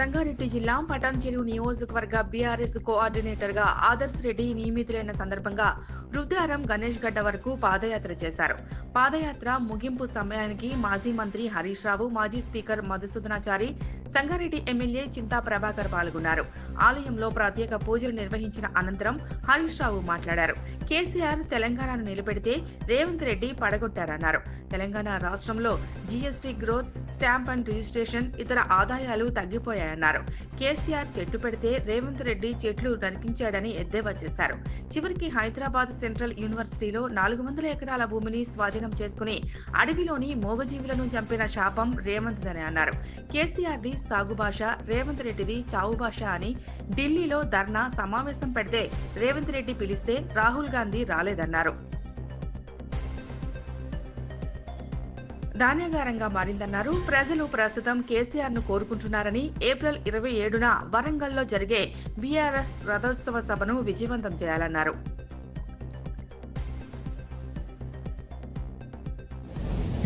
సంగారెడ్డి జిల్లా పటాన్చెరు నియోజకవర్గ బీఆర్ఎస్ కోఆర్డినేటర్గా ఆదర్శ్ రెడ్డి నియమితులైన సందర్భంగా రుద్రారం గణేష్ గడ్డ వరకు పాదయాత్ర చేశారు. పాదయాత్ర ముగింపు సమయానికి మాజీ మంత్రి హరీష్ రావు మాజీ స్పీకర్ మధుసూదనాచారి సంగారెడ్డి ఎమ్మెల్యే చింతా ప్రభాకర్ పాల్గొన్నారు. ఆలయంలో ప్రత్యేక పూజలు నిర్వహించిన అనంతరం హరీష్ రావు మాట్లాడారు. కేసీఆర్ తెలంగాణను నిలబెడితే రేవంత్ రెడ్డి పడగొట్టారన్నారు. తెలంగాణ రాష్ట్రంలో GST growth stamp and registration ఇతర ఆదాయాలు తగ్గిపోయాయన్నారు. కేసీఆర్ చెట్టు పెడితే రేవంత్ రెడ్డి చెట్లు నరికించాడని ఎద్దేవా చేశారు. చివరికి హైదరాబాద్ సెంట్రల్ యూనివర్సిటీలో నాలుగు వందల ఎకరాల భూమిని స్వాధీనం చేసుకుని అడవిలోని మూగజీవులను చంపిన శాపం రేవంత్దని అన్నారు. కేసీఆర్ది సాగు భాష రేవంత్ రెడ్డిది చావు భాష అని ఢిల్లీలో ధర్నా సమావేశం పెడితే రేవంత్ రెడ్డి పిలిస్తే రాహుల్ గాంధీ రాలేదన్నారు. ధాన్యగారంగా మారిందన్నారు. ప్రజలు ప్రస్తుతం కేసీఆర్ను కోరుకుంటున్నారని ఏప్రిల్ ఇరవై ఏడున వరంగల్లో జరిగే బీఆర్ఎస్ రథోత్సవ సభను విజయవంతం చేయాలన్నారు.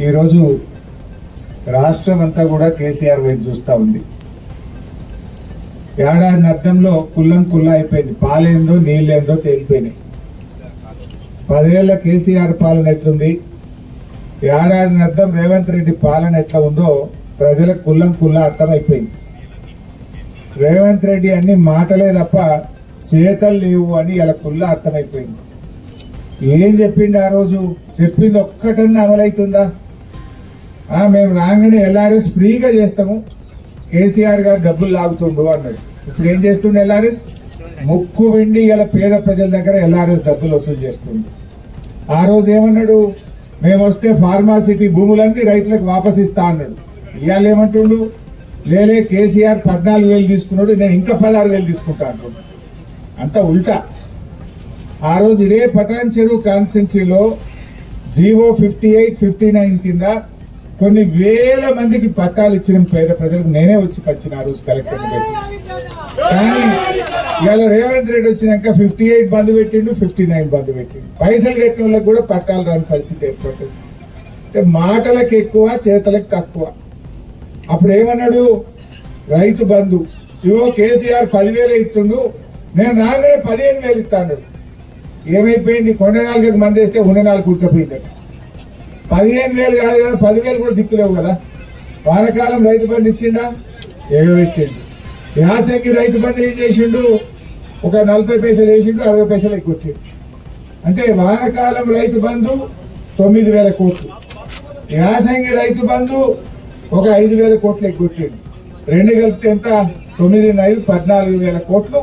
ఈరోజు రాష్ట్రం అంతా కూడా కేసీఆర్ వైపు చూస్తూ ఉంది. ఏడాది అర్థంలో కుల్లం కుల్ల అయిపోయింది. పాలేందో నీళ్ళేందో తేలిపోయినాయి. పదేళ్ళ కేసీఆర్ పాలన ఎట్లుంది? ఏడాది అర్థం రేవంత్ రెడ్డి పాలన ఎట్లా ఉందో ప్రజలకు కుల్లం కుల్ల అర్థమైపోయింది. రేవంత్ రెడ్డి అన్ని మాటలే తప్ప చేతలు లేవు అని ఇలా కుల్ల అర్థమైపోయింది. ఏం చెప్పిండు ఆ రోజు? చెప్పింది ఒక్కటన్నా అమలవుతుందా? మేము రాగానే ఎల్ఆర్ఎస్ ఫ్రీగా చేస్తాము. కేసీఆర్ గారు డబ్బులు లాగుతుండు అన్నాడు. ఇప్పుడు ఏం చేస్తుండు ఎల్ఆర్ఎస్? ముక్కు వెండి ఇలా పేద ప్రజల దగ్గర ఎల్ఆర్ఎస్ డబ్బులు వసూలు చేస్తుంది ఆ రోజు ఏమన్నాడు? మేము వస్తే ఫార్మాసిటీ భూములన్నీ రైతులకు వాపస్ ఇస్తా అన్నాడు. ఇవాళ ఏమంటుండు? లేలే కేసీఆర్ పద్నాలుగు వేలు తీసుకున్నాడు నేను ఇంకా పదహారు వేలు తీసుకుంటా అంటున్నాడు అంతా ఉల్టా. ఆ రోజు ఇదే పటాన్ చెరువు కాన్స్టెన్సీలో GO fifty eight fifty nine కింద కొన్ని వేల మందికి పట్టాలు ఇచ్చిన పేద ప్రజలకు నేనే వచ్చి పంచిన ఆ రోజు కలెక్టర్ కానీ ఇవాళ రేవంత్ రెడ్డి వచ్చినాక ఫిఫ్టీ ఎయిట్ బంద్ పెట్టిండు ఫిఫ్టీ నైన్ బంద్ పెట్టిండు. పైసలు కట్టిన వాళ్ళకి కూడా పట్టాలు రాని పరిస్థితి ఏర్పడుతుంది అంటే మాటలకు ఎక్కువ చేతలకు తక్కువ. అప్పుడు ఏమన్నాడు? రైతు బంధు. ఇవో కేసీఆర్ పదివేలు ఇస్తుండు నేను రాగానే పదిహేను వేలు ఇస్తాడు ఏమైపోయింది? కొండ నాలుగు మంది వేస్తే ఉన్న నాలుగు కుట్టుకపోయింది పదిహేను వేలు కాదు కదా పదివేలు కూడా దిక్కులేవు కదా. వానకాలం రైతు బంధు ఇచ్చిండా? ఎగబెట్టిండు యాసంగి రైతు బంధు ఏం చేసిండు? ఒక నలభై పైసలు వేసిండు అరవై పైసలు ఎక్కువ అంటే వానకాలం రైతు బంధు తొమ్మిది వేల కోట్లు. యాసంగి రైతు బంధు ఒక ఐదు వేల కోట్లు ఎగ్గొట్టిండు. రెండు కలిపితే ఎంత? తొమ్మిది ఐదు పద్నాలుగు వేల కోట్లు.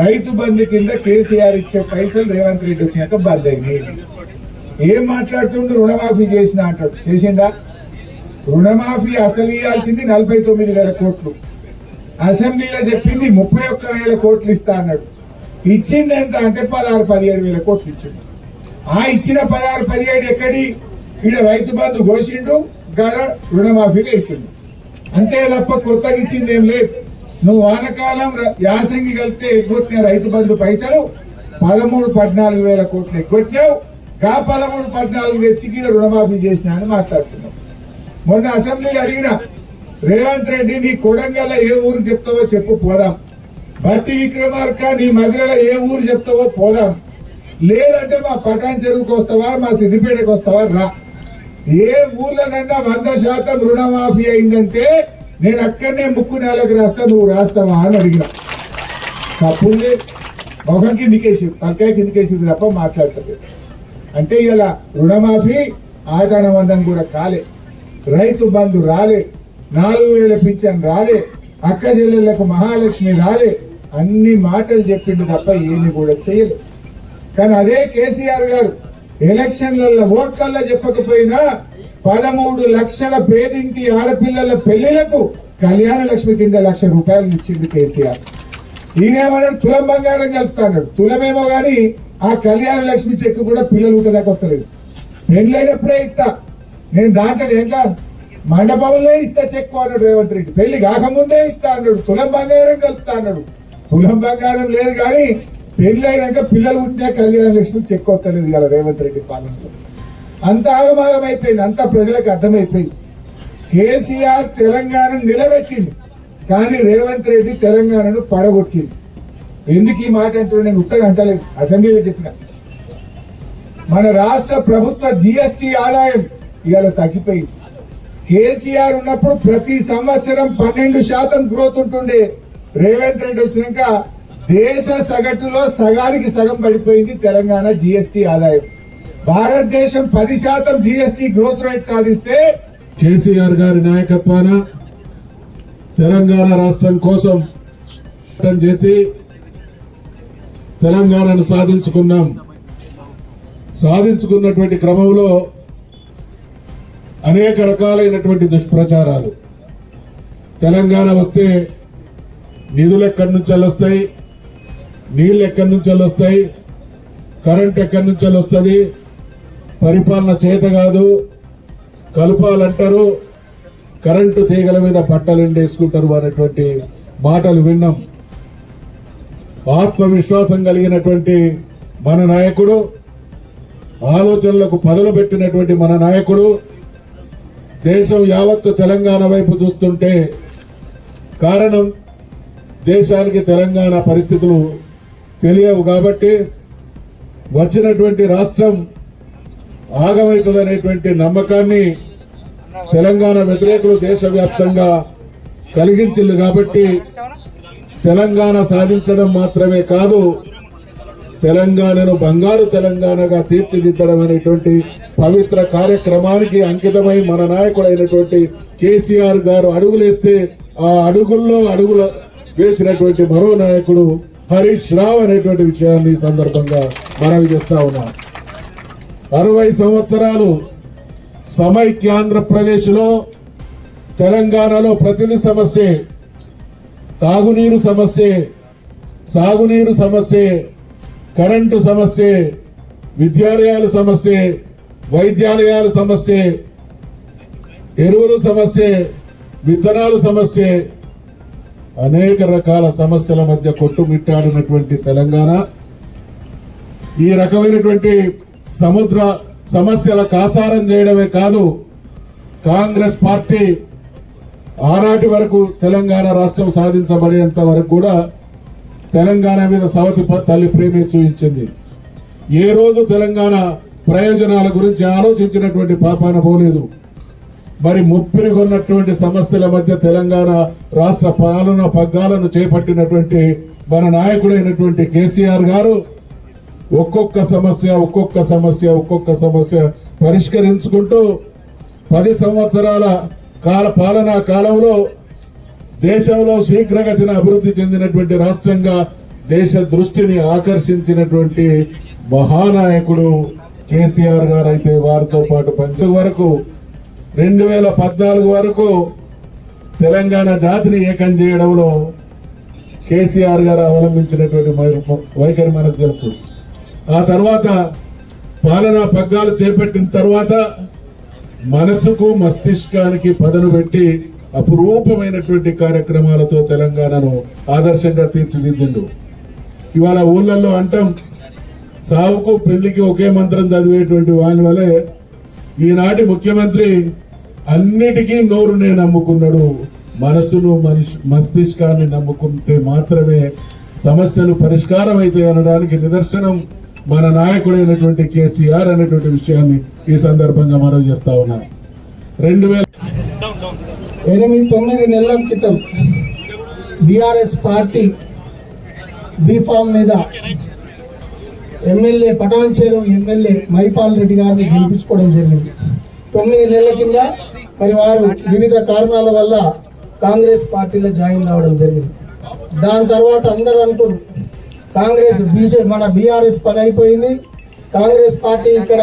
రైతు బంధు కింద కేసీఆర్ ఇచ్చే పైసలు రేవంత్ రెడ్డి వచ్చినాక బంద్ అయినాయి ఏం మాట్లాడుతుండు రుణమాఫీ చేసిన అంటాడు. చేసిండా? రుణమాఫీ అసలు ఇవ్వాల్సింది నలభై తొమ్మిది వేల కోట్లు. అసెంబ్లీలో చెప్పింది ముప్పై ఒక్క వేల కోట్లు ఇస్తా అన్నాడు. ఇచ్చింది ఎంత అంటే పదహారు పదిహేడు వేల కోట్లు ఇచ్చిండు. ఆ ఇచ్చిన పదహారు పదిహేడు ఎక్కడి? ఈడ రైతు బంధు కోసిండు గడ రుణమాఫీ వేసిండు అంతే తప్ప కొత్తగా ఇచ్చింది ఏం లేదు. నువ్వు వానకాలం ర- యాసంగి కలిపితే ఎగ్గొట్టిన రైతు బంధు పైసలు పదమూడు పద్నాలుగు వేల కోట్లు ఎగ్గొట్టినావు. గా పదమూడు పద్నాలుగు తెచ్చి రుణమాఫీ చేసిన అని మాట్లాడుతున్నాం. మొన్న అసెంబ్లీలో అడిగిన రేవంత్ రెడ్డి నీ కొడంగల్ ఏ ఊరు చెప్తావో చెప్పు పోదాం. భర్తి విక్రమార్క నీ మధురలో ఏ ఊరు చెప్తావో పోదాం. లేదంటే మా పటాన్ చెరువుకు వస్తావా మా సిద్దిపేటకు వస్తావా రా. ఏ ఊర్లోనన్నా వంద శాతం రుణమాఫీ అయిందంటే నేను అక్కడనే ముక్కు నేలకు రాస్తా నువ్వు రాస్తావా అని అడిగిన. తప్పులే మొహం కిందికేసి తలకాయ కిందికేసి తప్ప మాట్లాడుతుంది అంటే ఇలా రుణమాఫీ ఆటానవందం కూడా కాలే. రైతు బంధు రాలే. నాలుగు వేల పింఛన్ రాలే. అక్క చెల్లెళ్ళకు మహాలక్ష్మి రాలే. అన్ని మాటలు చెప్పిండు తప్ప ఏమి కూడా చేయలేదు కానీ అదే కేసీఆర్ గారు ఎలక్షన్లలో ఓట్లల్లో చెప్పకపోయినా పదమూడు లక్షల పేదింటి ఆడపిల్లల పెళ్ళిలకు కళ్యాణ లక్ష్మి కింద లక్ష రూపాయలు ఇచ్చింది కేసీఆర్. ఈయనేమన్నాడు? తులం బంగారం కలుపుతాడు తులమేమో కానీ ఆ కళ్యాణ లక్ష్మి చెక్కు కూడా పిల్లలు ఉంటుందాకా వస్తలేదు పెళ్ళైనప్పుడే ఇస్తా. నేను దాంట్లో ఏంటా మండపంలో ఇస్తా చెక్కు అన్నాడు రేవంత్ రెడ్డి. పెళ్ళి కాకముందే ఇస్తా అన్నాడు. తులం బంగారం కలుపుతా అన్నాడు. తులం బంగారం లేదు కానీ పెళ్ళి అయినాక పిల్లలు ఉంటే కళ్యాణ లక్ష్మి చెక్కు వస్తలేదు ఇలా రేవంత్ రెడ్డి పాలనలో. అంత ఆగమాగం అయిపోయింది. అంత ప్రజలకు అర్థమైపోయింది. కేసీఆర్ తెలంగాణ నిలబెట్టింది కానీ రేవంత్ రెడ్డి తెలంగాణను పడగొట్టింది ఎందుకు ఈ మాట అంటున్నా నేను ఉత్తగా అంటలేదు. అసెంబ్లీలో చెప్పిన. మన రాష్ట్ర ప్రభుత్వ జిఎస్టి ఆదాయం ఇవాళ తగ్గిపోయింది. కేసీఆర్ ఉన్నప్పుడు ప్రతి సంవత్సరం పన్నెండు శాతం గ్రోత్ ఉంటుండే. రేవంత్ రెడ్డి వచ్చినాక దేశ సగటులో సగానికి సగం పడిపోయింది తెలంగాణ జిఎస్టి ఆదాయం. భారతదేశం పది శాతం జిఎస్టి గ్రోత్ రేట్ సాధిస్తే కేసీఆర్ గారి నాయకత్వాన తెలంగాణ రాష్ట్రం కోసం చేసి తెలంగాణను సాధించుకున్నాం. సాధించుకున్నటువంటి క్రమంలో అనేక రకాలైనటువంటి దుష్ప్రచారాలు. తెలంగాణ వస్తే నిధులు ఎక్కడి నుంచి వస్తాయి? నీళ్ళు ఎక్కడి నుంచి వస్తాయి? కరెంట్ ఎక్కడి నుంచి వస్తుంది? పరిపాలన చేత కాదు. కలపాలంటారు. కరెంటు తీగల మీద బట్టలు ఎండేసుకుంటారు అనేటువంటి మాటలు విన్నాం. ఆత్మవిశ్వాసం కలిగినటువంటి మన నాయకుడు ఆలోచనలకు పదలు పెట్టినటువంటి మన నాయకుడు దేశం యావత్తు తెలంగాణ వైపు చూస్తుంటే కారణం దేశానికి తెలంగాణ పరిస్థితులు తెలియవు కాబట్టి వచ్చినటువంటి రాష్ట్రం ఆగమవుతుందనేటువంటి నమ్మకాన్ని తెలంగాణ వ్యతిరేకులు దేశవ్యాప్తంగా కలిగించింది కాబట్టి తెలంగాణ సాధించడం మాత్రమే కాదు తెలంగాణను బంగారు తెలంగాణగా తీర్చిదిద్దడం అనేటువంటి పవిత్ర కార్యక్రమానికి అంకితమై మన నాయకుడైనటువంటి కేసీఆర్ గారు అడుగులేస్తే ఆ అడుగుల్లో అడుగుల వేసినటువంటి మరో నాయకుడు హరీష్ రావు అనేటువంటి విషయాన్ని సందర్భంగా మనవి చేస్తా ఉన్నాం. అరవై సంవత్సరాలు సమైక్యాంధ్రప్రదేశ్లో తెలంగాణలో ప్రతిదీ సమస్య. తాగునీరు సమస్య సాగునీరు సమస్య కరెంటు సమస్య విద్యాలయాల సమస్య వైద్యాలయాల సమస్య ఎరువుల సమస్య విత్తనాల సమస్య అనేక రకాల సమస్యల మధ్య కొట్టుమిట్టాడినటువంటి తెలంగాణ. ఈ రకమైనటువంటి సముద్ర సమస్యల కాసారం చేయడమే కాదు కాంగ్రెస్ పార్టీ ఆనాటి వరకు తెలంగాణ రాష్ట్రం సాధించబడేంత వరకు కూడా తెలంగాణ మీద సవతి తల్లి ప్రేమే చూపించింది ఏ రోజు తెలంగాణ ప్రయోజనాల గురించి ఆలోచించినటువంటి పాపాన పోలేదు. మరి ముప్పిరి కొన్నటువంటి సమస్యల మధ్య తెలంగాణ రాష్ట్ర పాలన పగ్గాలను చేపట్టినటువంటి మన నాయకుడైనటువంటి కేసీఆర్ గారు ఒక్కొక్క సమస్య ఒక్కొక్క సమస్య ఒక్కొక్క సమస్య పరిష్కరించుకుంటూ పది సంవత్సరాల కాల పాలనా కాలంలో దేశంలో శీఘ్రగతిన అభివృద్ధి చెందినటువంటి రాష్ట్రంగా దేశ దృష్టిని ఆకర్షించినటువంటి మహానాయకుడు కేసీఆర్ గారు అయితే వారితో పాటు పంచ వరకు రెండు వేల పద్నాలుగు వరకు తెలంగాణ జాతిని ఏకం చేయడంలో కేసీఆర్ గారు అవలంబించినటువంటి వైఖరి మనకు తెలుసు. ఆ తర్వాత పాలనా పగ్గాలు చేపట్టిన తర్వాత మనసుకు మస్తిష్కానికి పదను పెట్టి అపురూపమైనటువంటి కార్యక్రమాలతో తెలంగాణను ఆదర్శంగా తీర్చిదిద్దిండు. ఇవాళ ఊళ్ళల్లో అంటాం సావుకు పెళ్ళికి ఒకే మంత్రం చదివేటువంటి వాని వలె ఈనాటి ముఖ్యమంత్రి అన్నిటికీ నోరునే నమ్ముకున్నాడు. మనసును మనిషి మస్తిష్కాన్ని నమ్ముకుంటే మాత్రమే సమస్యలు పరిష్కారం అవుతాయి అనడానికి నిదర్శనం మన నాయకుడైనటువంటి కేసీఆర్ అనేటువంటి విషయాన్ని ఈ సందర్భంగా మనం చేస్తా ఉన్నాం. రెండు వేల ఎనిమిది తొమ్మిది నెలల క్రితం బీఆర్ఎస్ పార్టీ బీఫామ్ మీద ఎమ్మెల్యే పటాన్చేరు ఎమ్మెల్యే మైపాల్ రెడ్డి గారిని గెలిపించుకోవడం జరిగింది. తొమ్మిది నెలల కింద మరి వారు వివిధ కారణాల వల్ల కాంగ్రెస్ పార్టీలో జాయిన్ కావడం జరిగింది. దాని తర్వాత అందరూ అనుకున్నారు కాంగ్రెస్ బీజే మన బీఆర్ఎస్ పని అయిపోయింది. కాంగ్రెస్ పార్టీ ఇక్కడ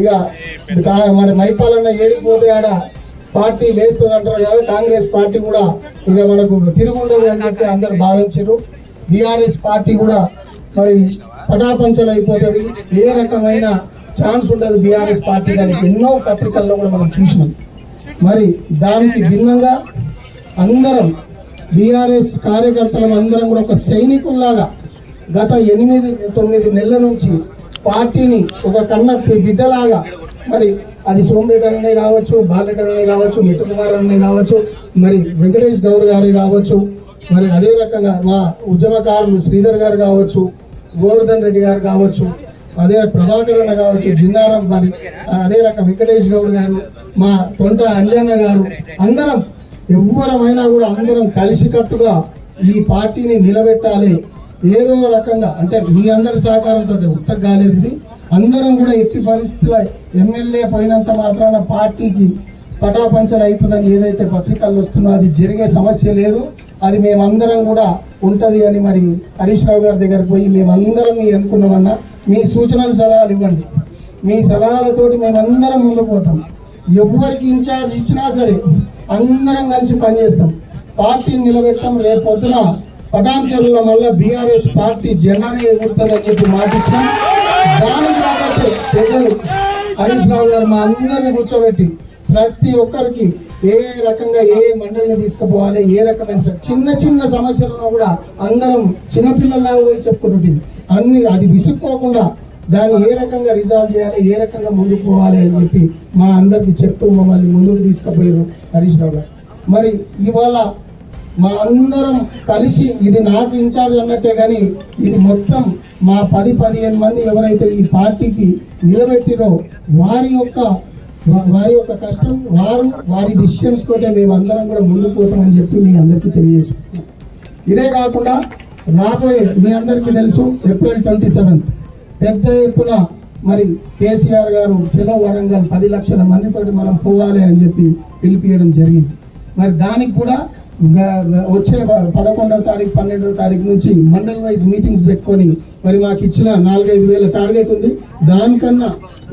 ఇక మన మరి మైపాలన్న ఏడిపోతే ఆడ పార్టీ లేస్తుంది అంటారు కదా కాంగ్రెస్ పార్టీ కూడా ఇక మనకు తిరుగుండదు అని చెప్పి అందరు భావించారు. బీఆర్ఎస్ పార్టీ కూడా మరి పటాపంచలు అయిపోతుంది ఏ రకమైన ఛాన్స్ ఉండదు బీఆర్ఎస్ పార్టీ కానీ. ఎన్నో పత్రికల్లో కూడా మనం చూసినాం. మరి దానికి భిన్నంగా అందరం బీఆర్ఎస్ కార్యకర్తలం అందరం కూడా ఒక సైనికుల్లాగా గత ఎనిమిది తొమ్మిది నెలల నుంచి పార్టీని ఒక కన్న బిడ్డలాగా మరి అది సోమరెడ్డి కావచ్చు బాలరెడ్డి కావచ్చు మిత్ర కుమార్ అనే కావచ్చు మరి వెంకటేష్ గౌడ్ గారు కావచ్చు మరి అదే రకంగా మా ఉద్యమకారులు శ్రీధర్ గారు కావచ్చు గోవర్ధన్ రెడ్డి గారు కావచ్చు అదే ప్రభాకర్ అన్న కావచ్చు జిన్నారం మరి అదే రకం వెంకటేష్ గౌడ్ గారు మా తొంట అంజన్న గారు అందరం ఎవ్వరమైనా కూడా అందరం కలిసికట్టుగా ఈ పార్టీని నిలబెట్టాలి. ఏదో రకంగా అంటే మీ అందరి సహకారంతో ఉత్తగ కాలేదు ఇది అందరం కూడా ఎట్టి పరిస్థితుల ఎమ్మెల్యే పోయినంత మాత్రాన పార్టీకి పటాపంచలు అవుతుందని ఏదైతే పత్రికల్లో వస్తుందో అది జరిగే సమస్య లేదు. అది మేమందరం కూడా ఉంటుంది అని మరి హరీష్ రావు గారి దగ్గర పోయి మేమందరం మీ అనుకున్నామన్నా మీ సూచనలు సలహాలు ఇవ్వండి. మీ సలహాలతోటి మేమందరం ముందు పోతాం. ఎవరికి ఇన్ఛార్జ్ ఇచ్చినా సరే అందరం కలిసి పనిచేస్తాం. పార్టీని నిలబెట్టాం రేపు పొద్దున పటాన్చెరులో మళ్ళీ బీఆర్ఎస్ పార్టీ జెండానే ఎగురుతుందని చెప్పి మాటిస్తాం దానికి తగ్గట్టే పెద్దలు హరీష్ రావు గారు మా అందరిని కూర్చోబెట్టి ప్రతి ఒక్కరికి ఏ రకంగా ఏ మండలిని తీసుకుపోవాలి ఏ రకమైన చిన్న చిన్న సమస్యలను కూడా అందరం చిన్నపిల్లలాగా పోయి చెప్పుకుంటుంది అన్ని అది విసుక్కోకుండా దాన్ని ఏ రకంగా రిజాల్వ్ చేయాలి ఏ రకంగా ముందుకు పోవాలి అని చెప్పి మా అందరికి చెప్తూ మమ్మల్ని ముందుకు తీసుకుపోయారు హరీష్ రావు గారు. మరి ఇవాళ మా అందరం కలిసి ఇది నాకు ఇన్ఛార్జ్ అన్నట్టే కానీ ఇది మొత్తం మా పది పదిహేను మంది ఎవరైతే ఈ పార్టీకి నిలబెట్టిరో వారి యొక్క వారి యొక్క కష్టం వారు వారి డిసిషన్స్ తోటే మేము అందరం కూడా ముందుకు పోతామని చెప్పి మీ అందరికీ తెలియజేసుకుంటున్నాం ఇదే కాకుండా రాబోయే మీ అందరికీ తెలుసు ఏప్రిల్ ట్వంటీ సెవెంత్ పెద్ద ఎత్తున మరి కేసీఆర్ గారు చెలో వరంగల్ పది లక్షల మందితోటి మనం పోవాలి అని చెప్పి పిలిపియడం జరిగింది. మరి దానికి కూడా వచ్చే ప- పదకొండవ తారీఖు పన్నెండవ తారీఖు నుంచి మండల్ వైజ్ మీటింగ్స్ పెట్టుకొని మరి మాకు ఇచ్చిన నాలుగైదు వేల టార్గెట్ ఉంది. దానికన్నా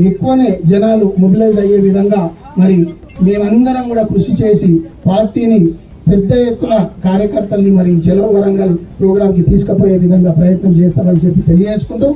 ఎక్కువనే జనాలు మొబిలైజ్ అయ్యే విధంగా మరి మేమందరం కూడా కృషి చేసి పార్టీని పెద్ద ఎత్తున కార్యకర్తల్ని మరి చలో వరంగల్ ప్రోగ్రాంకి తీసుకుపోయే విధంగా ప్రయత్నం చేస్తామని చెప్పి తెలియజేసుకుంటూ